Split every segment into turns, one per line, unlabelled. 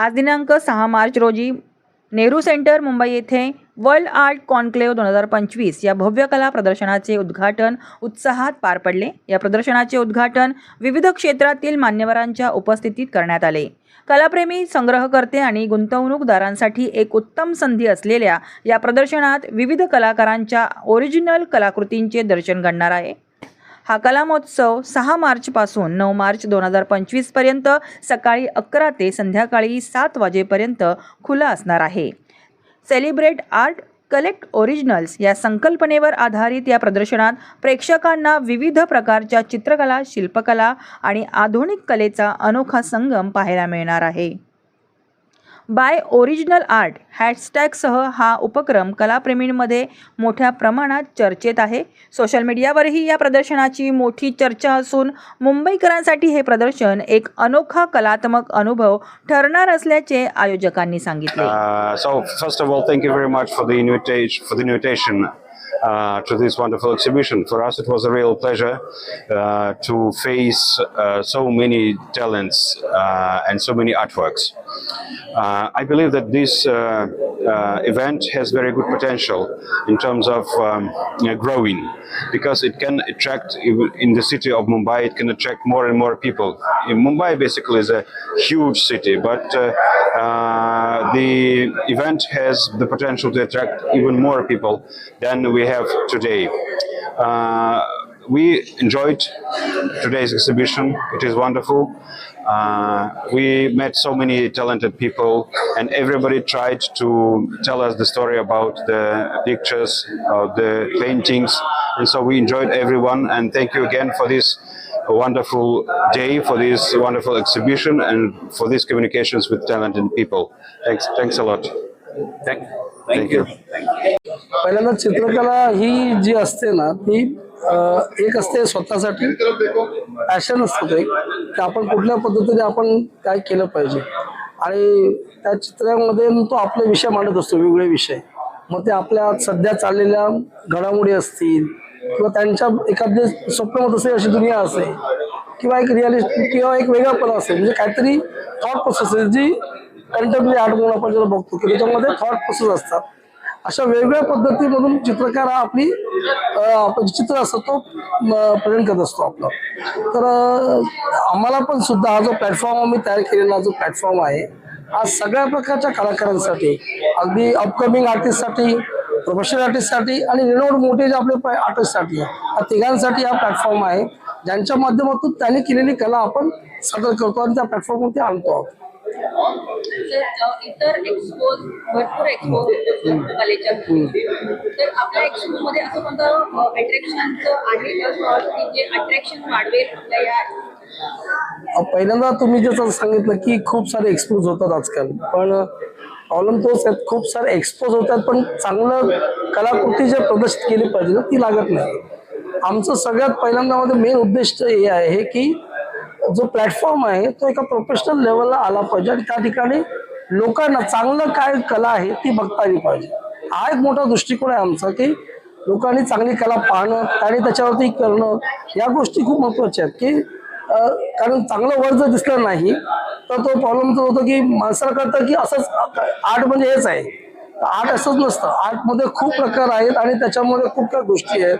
आज दिनांक सहा मार्च रोजी नेहरू सेंटर मुंबई येथे वर्ल्ड आर्ट कॉन्क्लेव्ह दोन हजार पंचवीस या भव्य कला प्रदर्शनाचे उद्घाटन उत्साहात पार पडले. या प्रदर्शनाचे उद्घाटन विविध क्षेत्रातील मान्यवरांच्या उपस्थितीत करण्यात आले. कलाप्रेमी संग्रहकर्ते आणि गुंतवणूकदारांसाठी एक उत्तम संधी असलेल्या या प्रदर्शनात विविध कलाकारांच्या ओरिजिनल कलाकृतींचे दर्शन घडणार आहे. हा कलामहोत्सव सहा मार्चपासून नऊ मार्च दोन हजार पंचवीसपर्यंत सकाळी अकरा ते संध्याकाळी सात वाजेपर्यंत खुला असणार आहे. सेलिब्रेट आर्ट कलेक्ट ओरिजिनल्स या संकल्पनेवर आधारित या प्रदर्शनात प्रेक्षकांना विविध प्रकारच्या चित्रकला शिल्पकला आणि आधुनिक कलेचा अनोखा संगम पाहायला मिळणार आहे. बाय ओरिजिनल आर्ट हॅशटॅगसह हा उपक्रम कलाप्रेमींमध्ये मोठ्या प्रमाणात चर्चेत आहे सोशल मीडियावरही या प्रदर्शनाची मोठी चर्चा असून मुंबईकरांसाठी हे प्रदर्शन एक अनोखा कलात्मक अनुभव ठरणार असल्याचे आयोजकांनी सांगितले
Uh, so first of all, thank you very much for the invitation. For the invitation. Uh, to this wonderful exhibition. For us, it was a real pleasure uh, to face uh, so many talents uh, and so many artworks. Uh, I believe that this uh, event has very good potential in terms of um, you know, growing because it can attract in the city of Mumbai. It can attract more and more people. In Mumbai, basically, is a huge city, but the event has the potential to attract even more people than we have today. Uh, we enjoyed today's exhibition. It is wonderful. Uh, we met so many talented people, and everybody tried to tell us the story about the pictures, of the paintings, and so we enjoyed everyone. And thank you again for this wonderful day, for this wonderful exhibition, and for these communications with talented people. Thanks, thanks a lot.
Thank,
Thank you.
पहिल्यांदा चित्रकला ही जी असते ना ती अं, एक असते स्वतःसाठी passion असतं ते की आपण कुठल्या पद्धतीने आपण काय केलं पाहिजे आणि त्या चित्रामध्ये तो आपले विषय मांडत असतो वेगवेगळे विषय मग ते आपल्या सध्या चाललेल्या घडामोडी असतील किंवा त्यांच्या एखादे स्वप्नमत असेल अशी दुनिया असेल किंवा एक रिअलिस्ट किंवा एक वेगळापणा असेल म्हणजे काहीतरी थॉट प्रोसेस असेल जी कंटेम्पररी आर्ट म्हणून आपण ज्याला बघतो की त्याच्यामध्ये थॉट प्रोसेस असतात. अशा वेगवेगळ्या पद्धतीमधून चित्रकार हा आपली आपण जे चित्र असतं तो प्रेझेंट करत असतो आपला. तर आम्हाला पण सुद्धा हा जो प्लॅटफॉर्म आम्ही तयार केलेला जो प्लॅटफॉर्म आहे हा सगळ्या प्रकारच्या कलाकारांसाठी अगदी अपकमिंग आर्टिस्टसाठी प्रोफेशनल आर्टिस्टसाठी आणि रिनोड मोठे जे आपले आर्टिस्टसाठी या तिघांसाठी हा प्लॅटफॉर्म आहे. ज्यांच्या माध्यमातून त्यांनी केलेली कला आपण सादर करतो आणि त्या प्लॅटफॉर्मवरती आणतो आहोत.
तर अ, इतर एक्सपोज भरपूर एक्सपो कलेच्या तर आपल्या एक्सपो मध्ये असं कोणतं अट्रॅक्शनचं आहे का? स्टॉल की जे अट्रॅक्शन वाढवेल आपल्या या
अ, पहिल्यांदा तुम्ही जसं सांगितलं की खूप सारे एक्सपोज होतात आजकाल. पण प्रॉब्लेम तोच आहेत खूप सारे एक्सपोज होतात पण चांगलं कलाकृती जे प्रदर्शित केली पाहिजे ना ती लागत नाही. आमचं सगळ्यात पहिल्यांदा मध्ये मेन उद्दिष्ट हे आहे की जो प्लॅटफॉर्म आहे तो एका प्रोफेशनल लेवलला आला पाहिजे आणि त्या ठिकाणी लोकांना चांगलं काय कला आहे ती बघता आली पाहिजे. हा एक मोठा दृष्टिकोन आहे आमचा की लोकांनी चांगली कला पाहणं आणि त्याच्यावरती करणं या गोष्टी खूप महत्त्वाच्या आहेत की कारण चांगलं वर जर दिसलं नाही तर तो प्रॉब्लेम तो होतो की माणसाला कळतं की असंच आर्ट म्हणजे हेच आहे. आर्ट असंच नसतं. आर्टमध्ये खूप प्रकार आहेत आणि त्याच्यामध्ये खूप काही गोष्टी आहेत.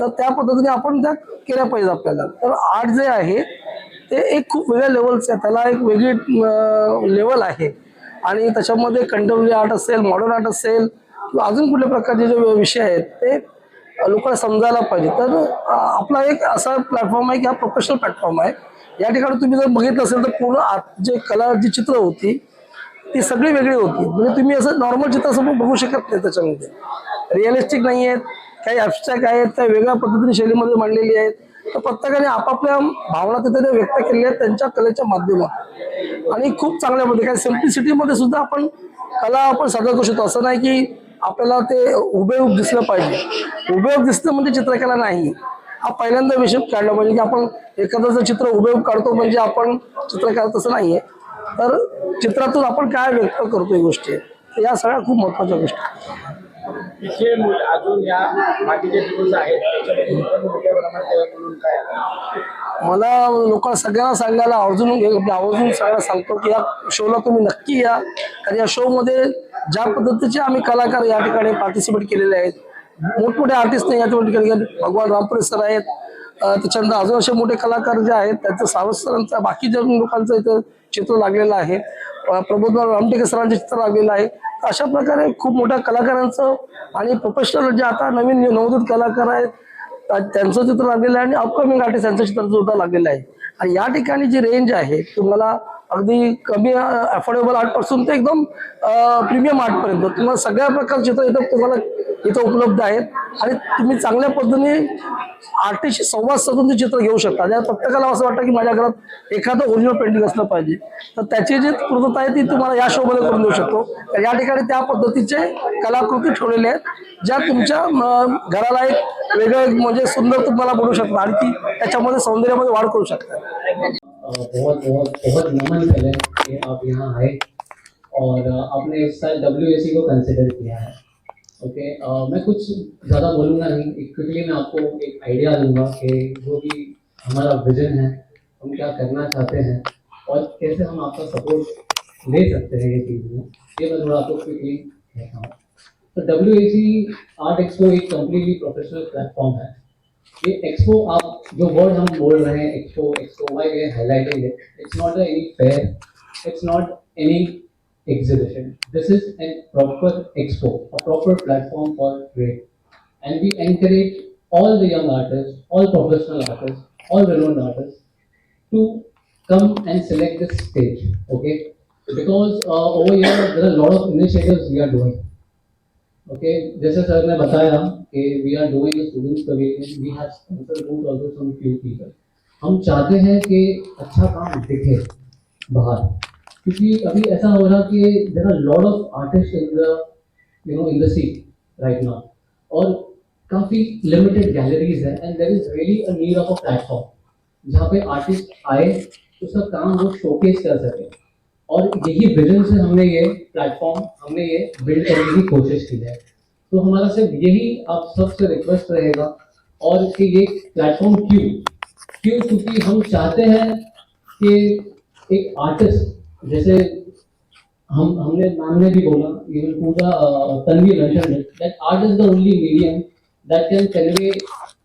तर त्या पद्धतीने आपण त्या केल्या पाहिजे आपल्याला. तर आर्ट जे आहे ते एक खूप वेगळ्या लेवलचं आहे. त्याला एक वेगळी लेवल आहे. आणि त्याच्यामध्ये कंटेम्पररी आर्ट असेल मॉडर्न आर्ट असेल किंवा अजून कुठल्या प्रकारचे जे विषय आहेत ते लोकांना समजायला पाहिजे. तर आपला एक असा प्लॅटफॉर्म आहे की हा प्रोफेशनल प्लॅटफॉर्म आहे. या ठिकाणी तुम्ही जर बघितलं असेल तर पूर्ण आत जे कला जी चित्र होती ती सगळी वेगळी होती. म्हणजे तुम्ही असं नॉर्मल चित्र समोर बघू शकत नाही त्याच्यामध्ये. रिअलिस्टिक नाही आहेत काही ॲबस्ट्रॅक्ट आहेत काही वेगळ्या पद्धतीने शैलीमध्ये मांडलेली आहेत. तर प्रत्येकाने आपापल्या भावना तिथे त्या व्यक्त केलेल्या आहेत त्यांच्या कलेच्या माध्यमात आणि खूप चांगल्या पद्धती काही सिम्प्लिसिटीमध्ये सुद्धा आपण कला आपण सादर करू शकतो. असं नाही की आपल्याला ते हुबेहूब दिसलं पाहिजे. हुबेहूब दिसणं म्हणजे चित्रकला नाही. हा पहिल्यांदा विषय काढला पाहिजे की आपण एखादं जर चित्र हुबेहूब काढतो म्हणजे आपण चित्रकला तसं नाहीये. तर चित्रातून आपण काय व्यक्त करतो ही गोष्टी या सगळ्या खूप महत्त्वाच्या गोष्टी आहेत.
अजून या बाकीचे दिवस आहेत
मला लोकांना सगळ्यांना सांगायला आवर्जून आवर्जून सगळ्यांना सांगतो की या शोला तुम्ही नक्की या कारण या शोमध्ये ज्या पद्धतीचे आम्ही कलाकार या ठिकाणी पार्टिसिपेट केलेले आहेत मोठमोठे आर्टिस्ट नाही या ठिकाणी भगवान रामपुरे सर आहेत त्याच्यानंतर अजून असे मोठे कलाकार जे आहेत त्यांचं सावंत सरांचं बाकी ज्या लोकांचं इथं चित्र लागलेलं आहे. अं, प्रबोधन रामटेके सरांचं चित्र लागलेलं आहे. तर अशा प्रकारे खूप मोठ्या कलाकारांचं आणि प्रोफेशनल जे आता नवीन नवोदित कलाकार आहेत त्या- त्यांचं चित्र लागलेलं आहे आणि अपकमिंग आर्टिस्ट यांचं चित्र सुद्धा लागलेलं आहे. आणि या ठिकाणी जी रेंज आहे तुम्हाला अगदी कमी अफोर्डेबल आर्टपासून ते एकदम प्रीमियम आर्टपर्यंत तुम्हाला सगळ्या प्रकारचे चित्र इथं तुम्हाला इथं उपलब्ध आहेत. आणि तुम्ही चांगल्या पद्धतीने आर्टिस्टशी संवाद साधून ते चित्र घेऊ शकता. त्या प्रत्येकाला असं वाटतं की माझ्या घरात एखादं ओरिजिनल पेंटिंग असलं पाहिजे. तर त्याची जी पूर्तता आहे ती तुम्हाला या शोमध्ये करून देऊ शकतो. तर या ठिकाणी त्या पद्धतीचे कलाकृती ठेवलेल्या आहेत ज्या तुमच्या घराला एक वेगळं एक म्हणजे सुंदर तुम्हाला बनवू शकतात आणि ती त्याच्यामध्ये सौंदर्यामध्ये वाढ करू शकतात
बहुत बहुत बहुत नमन करें कि आप यहाँ आए और आपने इस साल डब्ल्यू को कंसिडर किया है। ओके अ, मैं कुछ ज़्यादा बोलूँगा नहीं क्विकली मैं आपको एक आइडिया दूँगा कि जो भी हमारा विजन है हम क्या करना चाहते हैं और कैसे हम आपका सपोर्ट ले सकते हैं ये चीज़ में। ये मैं थोड़ा आपको क्विकली कहता हूँ। तो W A C art expo एक कम्प्लीटली प्रोफेशनल प्लेटफॉर्म है। ये एक्सपो आप जो वर्ड हम बोल रहे हैं expo expo why we highlighting it it's not any fair it's not any exhibition this is a proper expo a proper platform for trade and we encourage all the young artists all professional artists all renowned artists to come and select this stage okay because uh, over here there are a lot of initiatives we are doing okay जैसे sir ने बताया कि we are doing students pavilion we have sponsored booth also from few people हम चाहते हैं कि अच्छा काम दिखे बाहर। क्योंकि अभी ऐसा हो रहा कि there are lot of artist in the you know in the sea right now और काफ़ी लिमिटेड गैलरीज है and there is really a need of a platform जहाँ पे आर्टिस्ट आए, उसका काम वो शोकेस कर सके। और यही विजन से हमने ये प्लेटफॉर्म हमने ये बिल्ड करने की कोशिश की है। तो हमारा सिर्फ़ यही आप सबसे रिक्वेस्ट रहेगा। और कि ये प्लेटफॉर्म क्यों क्यों क्योंकि हम चाहते हैं कि एक आर्टिस्ट जैसे हम, हमने मैम ने भी बोला even Pooja Tanvi mention that art is the only medium that can convey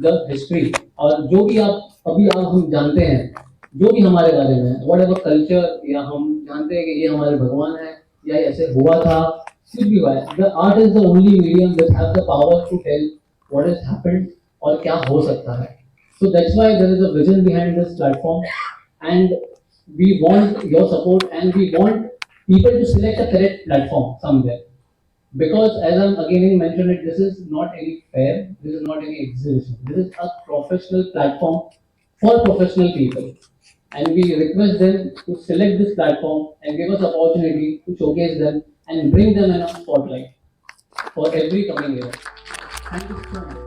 the history और जो भी आप, अभी आप हम जानते हैं जो भी हमारे बारे में वट एवर कल्चर या हम जानते हैं कि ये हमारे भगवान है या ऐसे हुआ था कुछ भी हुआ the art is the only medium that have the power to tell what is happened और क्या हो सकता है so that's why there is a vision behind this platform and we want your support and we want people to select a correct platform somewhere because as i'm again mentioned it this is not any fair this is not any exhibition this is a professional platform for professional people. And we request them to select this platform and give us opportunity to showcase them and bring them in a spotlight for every coming year. Thank you so much.